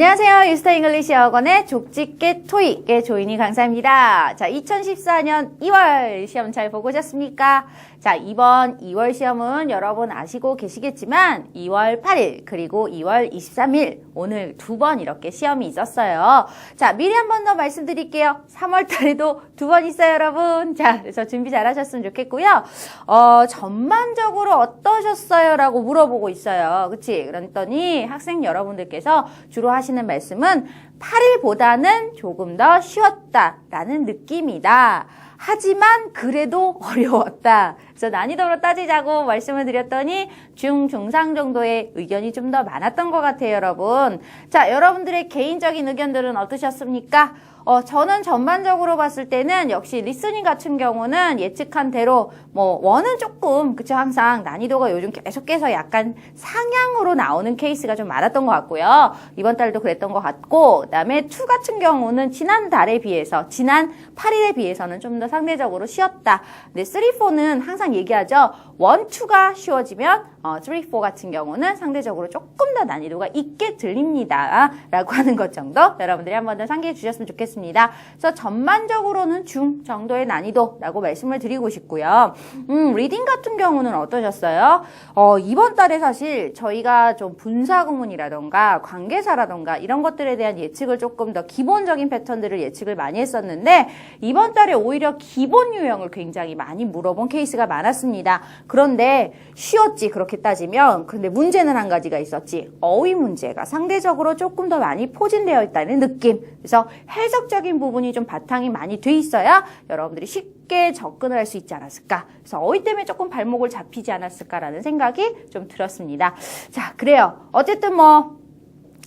안녕하세요. 유스터 잉글리시 학원의 족집게 토익의 조인희 강사입니다. 자, 2014년 2월 시험 잘 보고 오셨습니까? 자, 이번 2월 시험은 여러분 아시고 계시겠지만 2월 8일 그리고 2월 23일 오늘 두 번 이렇게 시험이 있었어요. 자, 미리 한 번 더 말씀드릴게요. 3월 달에도 두 번 있어요, 여러분. 자, 그래서 준비 잘 하셨으면 좋겠고요. 어, 전반적으로 어떠셨어요? 라고 물어보고 있어요. 그치? 그랬더니 학생 여러분들께서 주로 하시 는 말씀은 8일보다는 조금 더 쉬웠다라는 느낌이다. 하지만 그래도 어려웠다. 그래서 난이도로 따지자고 말씀을 드렸더니 중, 중상 정도의 의견이 좀 더 많았던 것 같아요, 여러분. 자, 여러분들의 개인적인 의견들은 어떠셨습니까? 어, 저는 전반적으로 봤을 때는 역시 리스닝 같은 경우는 예측한 대로 뭐 원은 조금 그쵸 항상 난이도가 요즘 계속해서 약간 상향으로 나오는 케이스가 좀 많았던 것 같고요. 이번 달도 그랬던 것 같고 그다음에 투 같은 경우는 지난 달에 비해서 지난 8일에 비해서는 좀 더 상대적으로 쉬웠다. 근데 3, 4는 항상 얘기하죠. 원, 투가 쉬워지면 어, 3, 4 같은 경우는 상대적으로 조금 더 난이도가 있게 들립니다. 라고 하는 것 정도 여러분들이 한 번 더 상기해 주셨으면 좋겠습니다. 그래서 전반적으로는 중 정도의 난이도라고 말씀을 드리고 싶고요. 음, 리딩 같은 경우는 어떠셨어요? 어, 이번 달에 사실 저희가 좀 분사구문이라던가 관계사라던가 이런 것들에 대한 예측을 조금 더 기본적인 패턴들을 예측을 많이 했었는데 이번 달에 오히려 기본 유형을 굉장히 많이 물어본 케이스가 많았습니다. 그런데 쉬웠지 그렇게 따지면 근데 문제는 한 가지가 있었지. 어휘 문제가 상대적으로 조금 더 많이 포진되어 있다는 느낌. 그래서 해석적인 부분이 좀 바탕이 많이 돼 있어야 여러분들이 쉽게 접근을 할 수 있지 않았을까. 그래서 어휘 때문에 조금 발목을 잡히지 않았을까라는 생각이 좀 들었습니다. 자 그래요. 어쨌든 뭐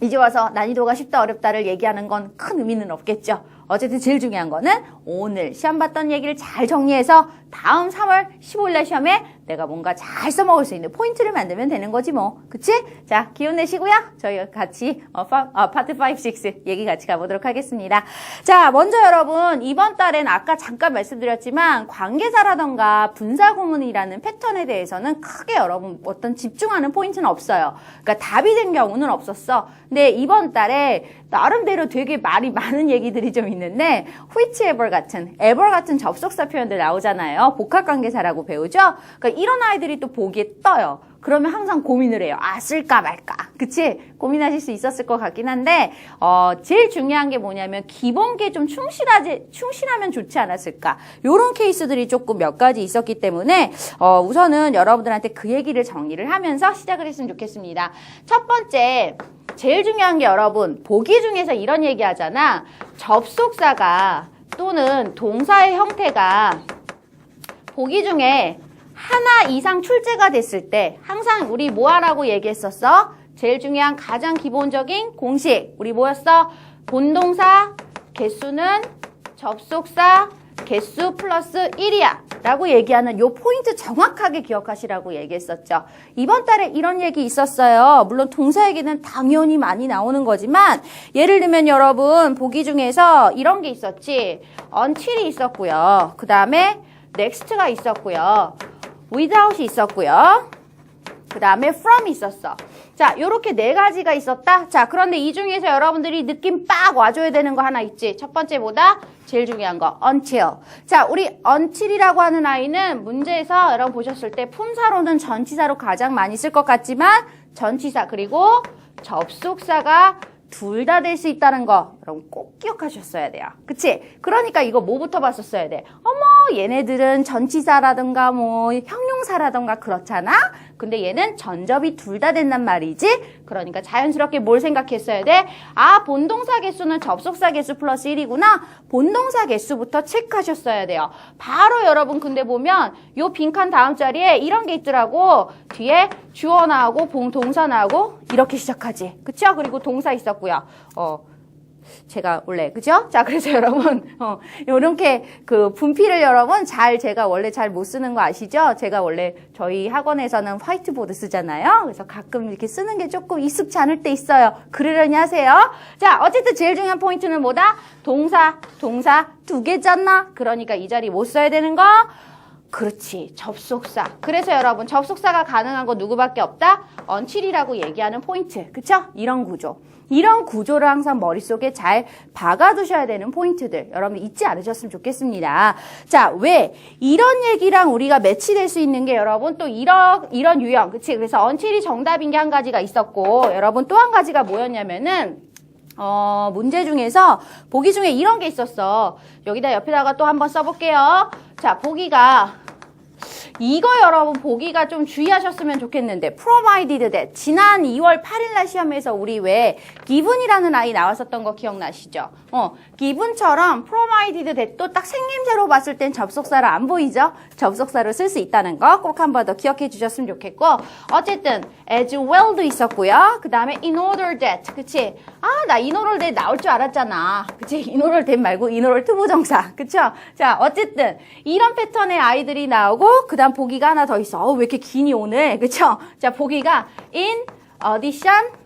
이제 와서 난이도가 쉽다 어렵다를 얘기하는 건 큰 의미는 없겠죠. 어쨌든 제일 중요한 거는 오늘 시험 봤던 얘기를 잘 정리해서 다음 3월 15일 날 시험에 내가 뭔가 잘 써먹을 수 있는 포인트를 만들면 되는 거지 뭐. 그치? 자, 기운 내시고요. 저희 같이 어, 파, 어, 파트 5, 6 얘기 같이 가보도록 하겠습니다. 자, 먼저 여러분 이번 달엔 아까 잠깐 말씀드렸지만 관계사라던가 분사구문이라는 패턴에 대해서는 크게 여러분 어떤 집중하는 포인트는 없어요. 그러니까 답이 된 경우는 없었어. 근데 이번 달에 나름대로 되게 말이 많은 얘기들이 좀 있는데 which ever 같은 ever 같은 접속사 표현들 나오잖아요. 복합관계사라고 배우죠. 그러니까 이런 아이들이 또 보기에 떠요. 그러면 항상 고민을 해요. 아, 쓸까 말까. 그치? 고민하실 수 있었을 것 같긴 한데, 어, 제일 중요한 게 뭐냐면, 기본기에 좀 충실하지, 충실하면 좋지 않았을까. 요런 케이스들이 조금 몇 가지 있었기 때문에, 어, 우선은 여러분들한테 그 얘기를 정리를 하면서 시작을 했으면 좋겠습니다. 첫 번째, 제일 중요한 게 여러분, 보기 중에서 이런 얘기 하잖아. 접속사가 또는 동사의 형태가 보기 중에 하나 이상 출제가 됐을 때 항상 우리 뭐 하라고 얘기했었어? 제일 중요한 가장 기본적인 공식. 우리 뭐였어? 본동사 개수는 접속사 개수 플러스 1이야. 라고 얘기하는 요 포인트 정확하게 기억하시라고 얘기했었죠. 이번 달에 이런 얘기 있었어요. 물론 동사 얘기는 당연히 많이 나오는 거지만 예를 들면 여러분 보기 중에서 이런 게 있었지. until이 있었고요. 그 다음에 next가 있었고요. without이 있었고요. 그 다음에 from 있었어. 자, 요렇게 네 가지가 있었다. 자, 그런데 이 중에서 여러분들이 느낌 빡 와줘야 되는 거 하나 있지. 첫 번째보다 제일 중요한 거, until. 자, 우리 until이라고 하는 아이는 문제에서 여러분 보셨을 때 품사로는 전치사로 가장 많이 쓸 것 같지만 전치사 그리고 접속사가 둘 다 될 수 있다는 거 여러분 꼭 기억하셨어야 돼요. 그치? 그러니까 이거 뭐부터 봤었어야 돼? 어머 얘네들은 전치사라든가 뭐 형용사라든가 그렇잖아? 근데 얘는 전접이 둘 다 된단 말이지? 그러니까 자연스럽게 뭘 생각했어야 돼? 아 본동사 개수는 접속사 개수 플러스 1이구나? 본동사 개수부터 체크하셨어야 돼요. 바로 여러분 근데 보면 요 빈칸 다음 자리에 이런 게 있더라고. 뒤에 주어 나오고 봉동사 나오고 이렇게 시작하지. 그쵸? 그리고 동사 있었고요. 어. 제가 원래 그죠? 자 그래서 여러분 어 요렇게 그 분필을 여러분 잘 제가 원래 잘 못 쓰는 거 아시죠? 제가 원래 저희 학원에서는 화이트보드 쓰잖아요. 그래서 가끔 이렇게 쓰는 게 조금 익숙치 않을 때 있어요. 그러려니 하세요. 자 어쨌든 제일 중요한 포인트는 뭐다? 동사 동사 두 개잖아. 그러니까 이 자리 못 써야 되는 거 그렇지. 접속사. 그래서 여러분 접속사가 가능한 거 누구밖에 없다? 언칠이라고 얘기하는 포인트. 그쵸? 이런 구조. 이런 구조를 항상 머릿속에 잘 박아두셔야 되는 포인트들. 여러분 잊지 않으셨으면 좋겠습니다. 자, 왜? 이런 얘기랑 우리가 매치될 수 있는 게 여러분 또 이런, 이런 유형. 그치? 그래서 언칠이 정답인 게 한 가지가 있었고, 여러분 또 한 가지가 뭐였냐면은, 어, 문제 중에서 보기 중에 이런 게 있었어. 여기다 옆에다가 또 한번 써볼게요. 자, 보기가 이거 여러분 보기가 좀 주의하셨으면 좋겠는데 provided that 지난 2월 8일 날 시험에서 우리 왜 given이라는 아이 나왔었던 거 기억나시죠? 어, given처럼 provided that도 딱 생김새로 봤을 땐 접속사로 안 보이죠? 접속사로 쓸 수 있다는 거 꼭 한 번 더 기억해 주셨으면 좋겠고 어쨌든 as well도 있었고요. 그 다음에 in order that 그치? 아, 나 in order that 나올 줄 알았잖아. 그치? in order that 말고 in order to 부정사. 그쵸? 자, 어쨌든 이런 패턴의 아이들이 나오고 그 다음 보기가 하나 더 있어. 어, 왜 이렇게 기니 오늘? 그쵸? 자, 보기가 in addition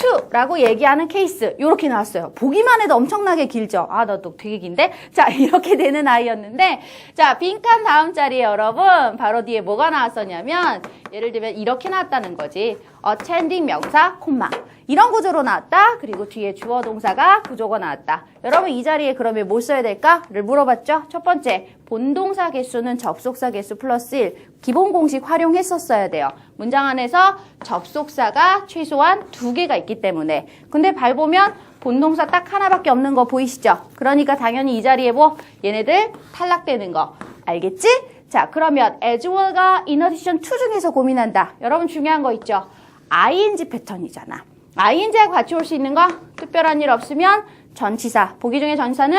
to라고 얘기하는 케이스 이렇게 나왔어요. 보기만 해도 엄청나게 길죠. 아, 나도 되게 긴데? 자, 이렇게 되는 아이였는데 자, 빈칸 다음 자리에 여러분 바로 뒤에 뭐가 나왔었냐면 예를 들면 이렇게 나왔다는 거지. attending 명사, 콤마. 이런 구조로 나왔다. 그리고 뒤에 주어 동사가 구조가 나왔다. 여러분 이 자리에 그러면 뭘 써야 될까?를 물어봤죠. 첫 번째, 본동사 개수는 접속사 개수 플러스 1. 기본 공식 활용했었어야 돼요. 문장 안에서 접속사가 최소한 두 개가 있기 때문에. 근데 밟으면 본동사 딱 하나밖에 없는 거 보이시죠? 그러니까 당연히 이 자리에 뭐 얘네들 탈락되는 거. 알겠지? 자, 그러면 as well가 in addition to 중에서 고민한다. 여러분 중요한 거 있죠? ing 패턴이잖아. Ing하고 같이 올 수 있는 거 특별한 일 없으면 전치사. 보기 중에 전치사는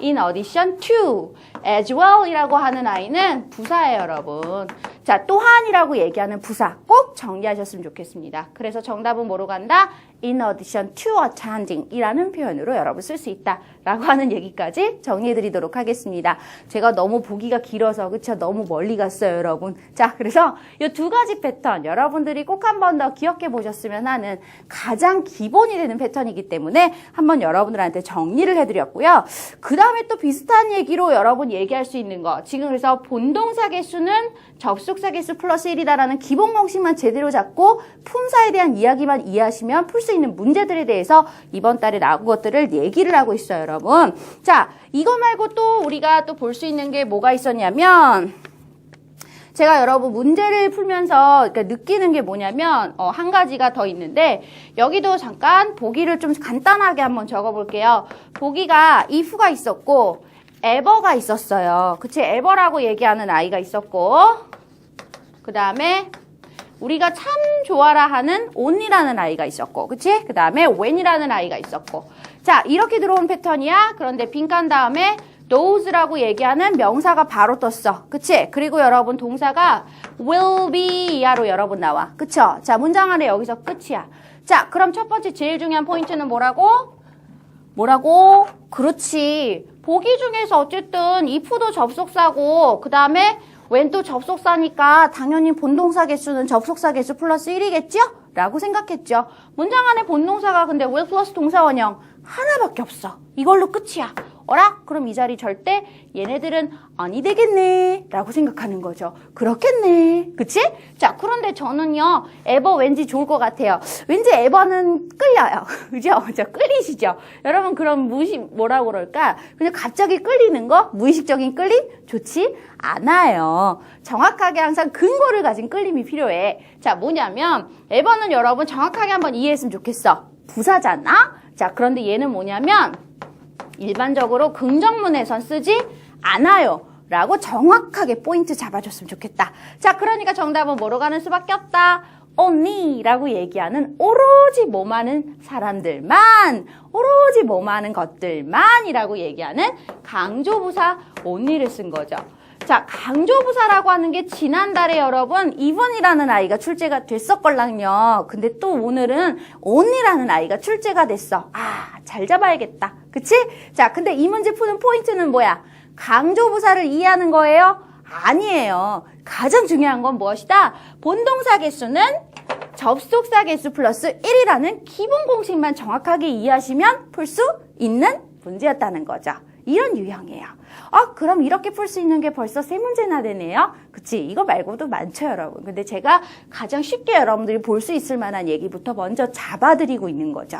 in addition to. as well이라고 하는 아이는 부사예요, 여러분. 자, 또한이라고 얘기하는 부사 꼭 정리하셨으면 좋겠습니다. 그래서 정답은 뭐로 간다? In addition to attending 이라는 표현으로 여러분 쓸 수 있다 라고 하는 얘기까지 정리해 드리도록 하겠습니다. 제가 너무 보기가 길어서 그쵸? 너무 멀리 갔어요, 여러분. 자, 그래서 이 두 가지 패턴 여러분들이 꼭 한 번 더 기억해 보셨으면 하는 가장 기본이 되는 패턴이기 때문에 한번 여러분들한테 정리를 해 드렸고요. 그 다음에 또 비슷한 얘기로 여러분 얘기할 수 있는 거. 지금 그래서 본동사 개수는 접속사 개수 플러스 1이다라는 기본 공식만 제대로 잡고 품사에 대한 이야기만 이해하시면 풀 수 있는 문제들에 대해서 이번 달에 나온 것들을 얘기를 하고 있어요, 여러분. 자, 이거 말고 또 우리가 또 볼 수 있는 게 뭐가 있었냐면 제가 여러분 문제를 풀면서 그러니까 느끼는 게 뭐냐면 어, 한 가지가 더 있는데 여기도 잠깐 보기를 좀 간단하게 한번 적어볼게요. 보기가 if가 있었고 ever가 있었어요. 그치? ever라고 얘기하는 아이가 있었고 그 다음에 우리가 참 좋아라 하는 on이라는 아이가 있었고 그치? 그 다음에 when이라는 아이가 있었고 자 이렇게 들어온 패턴이야. 그런데 빈칸 다음에 those라고 얘기하는 명사가 바로 떴어. 그치? 그리고 여러분 동사가 will be 이하로 여러분 나와. 그쵸? 자 문장 안에 여기서 끝이야. 자 그럼 첫 번째 제일 중요한 포인트는 뭐라고? 뭐라고? 그렇지. 보기 중에서 어쨌든 if도 접속사고 그 다음에 when 또 접속사니까 당연히 본동사 개수는 접속사 개수 플러스 1이겠죠? 라고 생각했죠. 문장 안에 본동사가 근데 will 플러스 동사 원형 하나밖에 없어. 이걸로 끝이야. 어라? 그럼 이 자리 절대 얘네들은 아니 되겠네 라고 생각하는 거죠. 그렇겠네. 그치? 자, 그런데 저는요, 에버 왠지 좋을 것 같아요. 왠지 에버는 끌려요. 그죠? 저 끌리시죠? 여러분, 그럼 무시, 뭐라고 그럴까? 그냥 갑자기 끌리는 거? 무의식적인 끌림? 좋지 않아요. 정확하게 항상 근거를 가진 끌림이 필요해. 자, 뭐냐면, 에버는 여러분 정확하게 한번 이해했으면 좋겠어. 부사잖아? 자, 그런데 얘는 뭐냐면, 일반적으로 긍정문에선 쓰지 않아요. 라고 정확하게 포인트 잡아줬으면 좋겠다. 자, 그러니까 정답은 뭐로 가는 수밖에 없다. only 라고 얘기하는 오로지 뭐 많은 사람들만, 오로지 뭐 많은 것들만이라고 얘기하는 강조부사 only를 쓴 거죠. 자, 강조부사라고 하는 게 지난달에 여러분 이번이라는 아이가 출제가 됐었걸랑요. 근데 또 오늘은 only라는 아이가 출제가 됐어. 아, 잘 잡아야겠다. 그치? 자, 근데 이 문제 푸는 포인트는 뭐야? 강조부사를 이해하는 거예요? 아니에요. 가장 중요한 건 무엇이다? 본동사 개수는 접속사 개수 플러스 1이라는 기본 공식만 정확하게 이해하시면 풀 수 있는 문제였다는 거죠. 이런 유형이에요. 아, 그럼 이렇게 풀 수 있는 게 벌써 세 문제나 되네요? 그치? 이거 말고도 많죠, 여러분. 근데 제가 가장 쉽게 여러분들이 볼 수 있을 만한 얘기부터 먼저 잡아드리고 있는 거죠.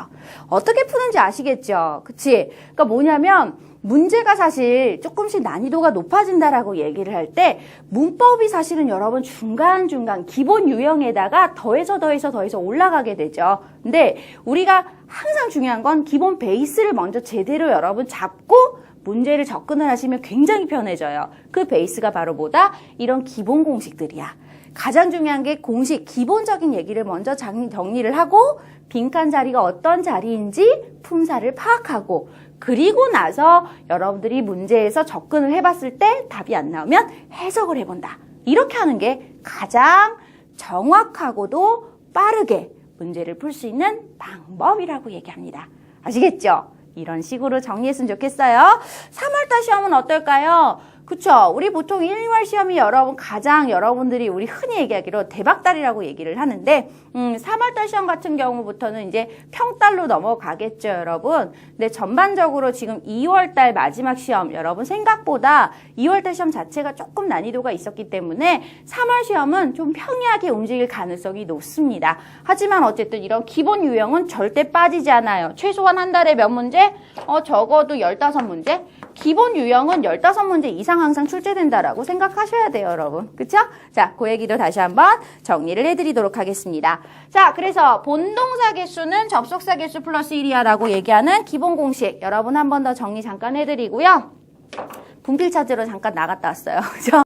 어떻게 푸는지 아시겠죠? 그치? 그러니까 뭐냐면, 문제가 사실 조금씩 난이도가 높아진다라고 얘기를 할 때 문법이 사실은 여러분 중간중간 기본 유형에다가 더해서 더해서 더해서 올라가게 되죠. 근데 우리가 항상 중요한 건 기본 베이스를 먼저 제대로 여러분 잡고 문제를 접근을 하시면 굉장히 편해져요. 그 베이스가 바로 뭐다? 이런 기본 공식들이야. 가장 중요한 게 공식, 기본적인 얘기를 먼저 장- 정리를 하고 빈칸 자리가 어떤 자리인지 품사를 파악하고 그리고 나서 여러분들이 문제에서 접근을 해봤을 때 답이 안 나오면 해석을 해본다. 이렇게 하는 게 가장 정확하고도 빠르게 문제를 풀 수 있는 방법이라고 얘기합니다. 아시겠죠? 이런 식으로 정리했으면 좋겠어요. 3월달 시험은 어떨까요? 그쵸? 우리 보통 1, 2월 시험이 여러분 가장 여러분들이 우리 흔히 얘기하기로 대박달이라고 얘기를 하는데 음, 3월달 시험 같은 경우부터는 이제 평달로 넘어가겠죠, 여러분. 근데 전반적으로 지금 2월달 마지막 시험 여러분 생각보다 2월달 시험 자체가 조금 난이도가 있었기 때문에 3월 시험은 좀 평이하게 움직일 가능성이 높습니다. 하지만 어쨌든 이런 기본 유형은 절대 빠지지 않아요. 최소한 한 달에 몇 문제? 어, 적어도 15문제? 기본 유형은 15문제 이상 항상 출제된다라고 생각하셔야 돼요, 여러분. 그쵸? 자, 그 얘기도 다시 한번 정리를 해드리도록 하겠습니다. 자, 그래서 본동사 개수는 접속사 개수 플러스 1이야라고 얘기하는 기본 공식 여러분 한 번 더 정리 잠깐 해드리고요. 분필 찾으러 잠깐 나갔다 왔어요. 그죠?